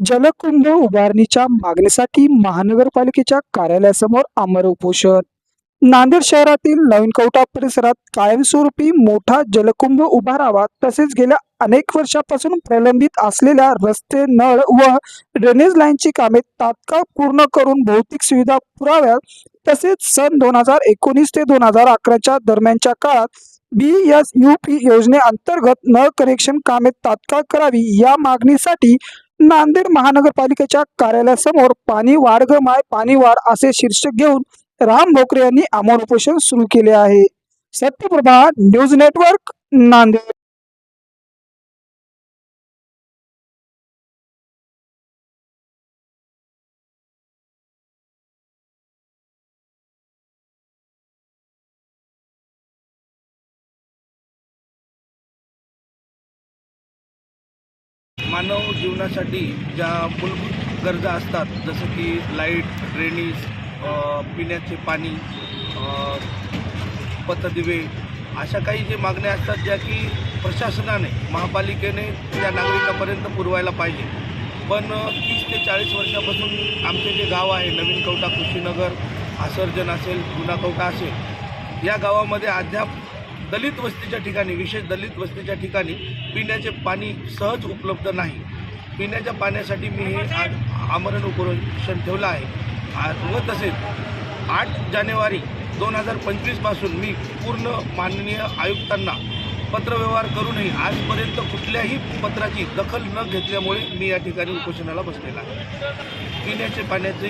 जलकुंभ उभारणीच्या मागणीसाठी महानगरपालिकेच्या कार्यालयासमोर अमर उपोषण नांदेड शहरातील नवीन कवटा परिसरात कायमस्वरूपी मोठा जलकुंभ उभारावा तसेच गेल्या अनेक वर्षापासून प्रलंबित असलेल्या रस्ते नळ व ड्रेनेज लाईनची कामे तात्काळ पूर्ण करून भौतिक सुविधा पुराव्यात तसेच सन दोन हजार एकोणीस ते दोन हजार अकराच्या दरम्यानच्या काळात बी एस यू पी योजनेअंतर्गत नळ कनेक्शन कामे तात्काळ करावी या मागणीसाठी नांदेड महानगरपालिकेच्या कार्यालयासमोर पाणी वाढ ग माय पाणी वाढ असे शीर्षक घेऊन राम भोकरे यांनी अमोल उपोषण सुरू केले आहे. Satyaprabha news network Nanded. मानव जीवनासाठी ज्या मूलभूत गरजा असतात जसं की लाइट ड्रेनेज पिण्याचे पाणी अ, पथदिवे अशा काही जे मागण्या असतात ज्या की प्रशासनाने महापालिकेने त्या नागरिकापर्यंत पुरवायला पाहिजे. पण तीस ते चाळीस वर्षापासून आमचे जे गाव आहे नवीन कवटा कृषीनगर आसर्जन असेल जुना कवटा असेल या गावामध्ये अद्याप दलित वस्तीच्या ठिकाणी विशेष दलित वस्तीच्या ठिकाणी पिण्याचे पाणी सहज उपलब्ध नाही. पिण्याच्या पाण्यासाठी मी हे आज आमरण उपरोषण ठेवलं आहे. आ- व तसेच आठ जानेवारी दोन हजार पंचवीसपासून मी पूर्ण माननीय आयुक्तांना पत्रव्यवहार करूनही आजपर्यंत कुठल्याही पत्राची दखल न घेतल्यामुळे मी या ठिकाणी उपोषणाला बसलेला आहे. पिण्याच्या पाण्याची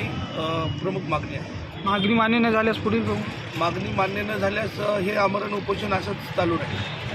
प्रमुख मागणी आहे. मागणी मान्य न झाल्यास पुढील मागणी मान्य न झाल्यास हे आमरण उपोषण असंच चालू राहील.